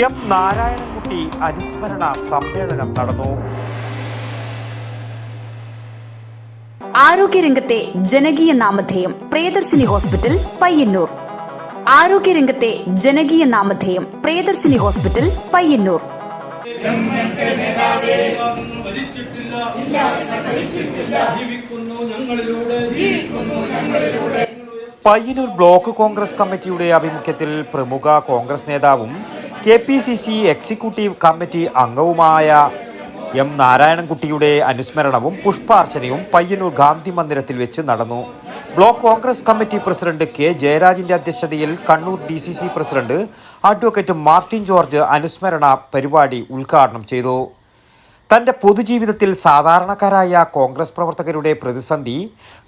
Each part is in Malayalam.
എം നാരായണൻകുട്ടി അനുസ്മരണ സമ്മേളനം നടന്നു. ആരോഗ്യരംഗത്തെ ജനകീയ നാമധേയം പ്രിയദർശിനി ഹോസ്പിറ്റൽ പയ്യന്നൂർ. ആരോഗ്യരംഗത്തെ ജനകീയ നാമധേയം പ്രിയദർശിനി ഹോസ്പിറ്റൽ പയ്യന്നൂർ. മരിച്ചിട്ടില്ല ജീവിക്കുന്നു ഞങ്ങളിലൂടെ പയ്യന്നൂർ ബ്ലോക്ക് കോൺഗ്രസ് കമ്മിറ്റിയുടെ ആഭിമുഖ്യത്തിൽ പ്രമുഖ കോൺഗ്രസ് നേതാവും K P C C executive committee അംഗവുമായ എം നാരായണൻകുട്ടിയുടെ അനുസ്മരണവും പുഷ്പാർച്ചനയും പയ്യന്നൂർ ഗാന്ധി മന്ദിരത്തിൽ വെച്ച് നടന്നു. Block Congress committee president K ജയരാജിന്റെ അധ്യക്ഷതയിൽ Kannur D C C president advocate Martin George അനുസ്മരണ പരിപാടി ഉദ്ഘാടനം ചെയ്തു. തന്റെ പൊതുജീവിതത്തിൽ സാധാരണക്കാരായ കോൺഗ്രസ് പ്രവർത്തകരുടെ പ്രതിസന്ധി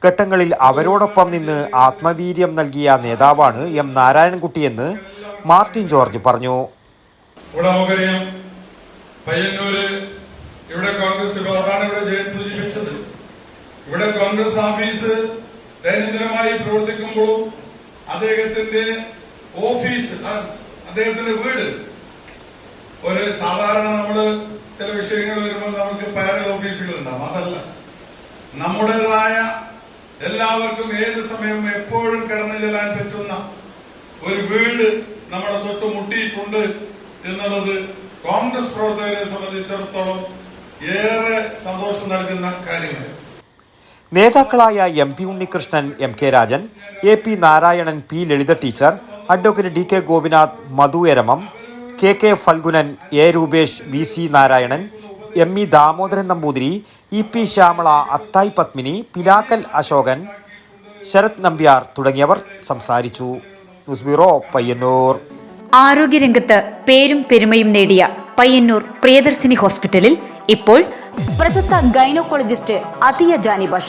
ഘട്ടങ്ങളിൽ അവരോടൊപ്പം നിന്ന് ആത്മവീര്യം നൽകിയ നേതാവാണ് എം നാരായണൻകുട്ടിയെന്ന് മാർട്ടിൻ ജോർജ് പറഞ്ഞു. ഇവിടെ നമുക്കറിയാം പയ്യന്നൂര് ഇവിടെ കോൺഗ്രസ് അതാണ് ഇവിടെ ജയൻ സൂചിപ്പിച്ചത്. ഇവിടെ കോൺഗ്രസ് ഓഫീസ് ദൈനംദിനമായി പ്രവർത്തിക്കുമ്പോഴും അദ്ദേഹത്തിന്റെ ഓഫീസ് അദ്ദേഹത്തിന്റെ വീട്. ഒരു സാധാരണ നമ്മൾ ചില വിഷയങ്ങൾ വരുമ്പോൾ നമുക്ക് പാരൽ ഓഫീസുകൾ ഉണ്ടാവും അതല്ല. നമ്മുടേതായ എല്ലാവർക്കും ഏത് സമയവും എപ്പോഴും കടന്നു ചെല്ലാൻ പറ്റുന്ന ഒരു വീട് നമ്മളെ തൊട്ട് മുട്ടിയിട്ടുണ്ട്. എന്നുള്ളത് കോൺഗ്രസ് പ്രവർത്തകരെ സംബന്ധിച്ചിടത്തോളം ഏറെ സന്തോഷം നൽകുന്ന കാര്യമാണ്. നേതാക്കളായ M P Unnikrishnan M K Rajan A P Narayanan P Lalitha teacher advocate D K Gopinath Madhu Eramam K K Phalgunan A Rupesh V C Narayanan M E Damodaran Namboothiri E P Shyamala Athayi Padmini Pilakkal Ashokan Sharath Nambiar തുടങ്ങിയവർ സംസാരിച്ചു. News bureau Payyanur. ആരോഗ്യരംഗത്ത് പേരും പെരുമയും നേടിയ പയ്യന്നൂർ പ്രിയദർശിനി ഹോസ്പിറ്റലിൽ ഇപ്പോൾ പ്രശസ്ത ഗൈനക്കോളജിസ്റ്റ് അതിയ ജാനി ബഷ